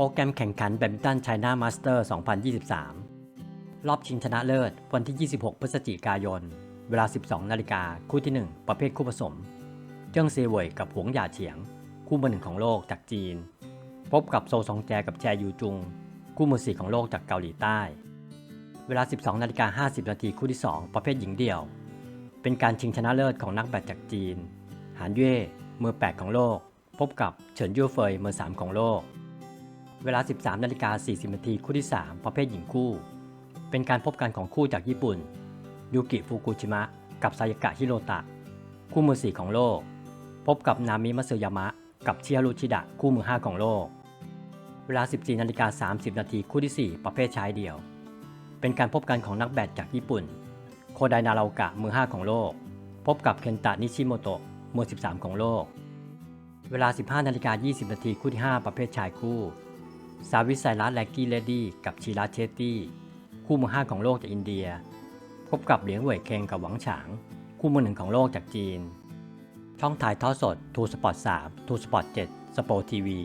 โปรแกรมแข่งขันแบดมินตันไชน่ามาสเตอร์ 2023 รอบชิงชนะเลิศ วันที่ 26 พฤศจิกายน เวลา 12 นาฬิกา คู่ที่ 1 ประเภทคู่ผสม เจิ้งเซเว่ยกับหวงหยาเฉียง คู่มือหนึ่งของโลกจากจีน พบกับโซซองแจกับแจยูจุง คู่มือสี่ของโลกจากเกาหลีใต้ เวลา 12 นาฬิกา 50 นาทีคู่ที่ 2 ประเภทหญิงเดี่ยว เป็นการชิงชนะเลิศของนักแบดจากจีน หานเย่มือ 8 ของโลก พบกับเฉินยู่เฟยมือ 3 ของโลก เวลา 13นาฬิกา40นาทีคู่ที่ 3 ประเภทหญิงคู่ เป็นการพบกันของคู่จากญี่ปุ่น ยูกิฟุกุชิมะ กับซายากะฮิโรตะ คู่มือ 4 ของโลก พบกับนามิมัสึยามะ กับเชียรุชิดะ คู่มือ 5 ของโลก เวลา 14นาฬิกา30นาทีคู่ที่ 4 ประเภทชายเดี่ยว เป็นการพบกันของนักแบดจากญี่ปุ่น โคไดนาราโอกะ มือ 5 ของโลก พบกับเคนตะนิชิโมโตะ มือ 13 ของโลก เวลา 15นาฬิกา20นาทีคู่ที่ 5 ประเภทชายคู่ ซาวิสไซรัสแลกกี้เลดี้กับชีราเชตตี้คู่มือห้าของโลกจากอินเดีย พบกับเหลียงเหวยเคงกับหวังฉาง คู่มือหนึ่งของโลกจากจีน ช่องถ่ายทอดสดทูสปอร์ตสามทูสปอร์ตเจ็ดสปอร์ทีวี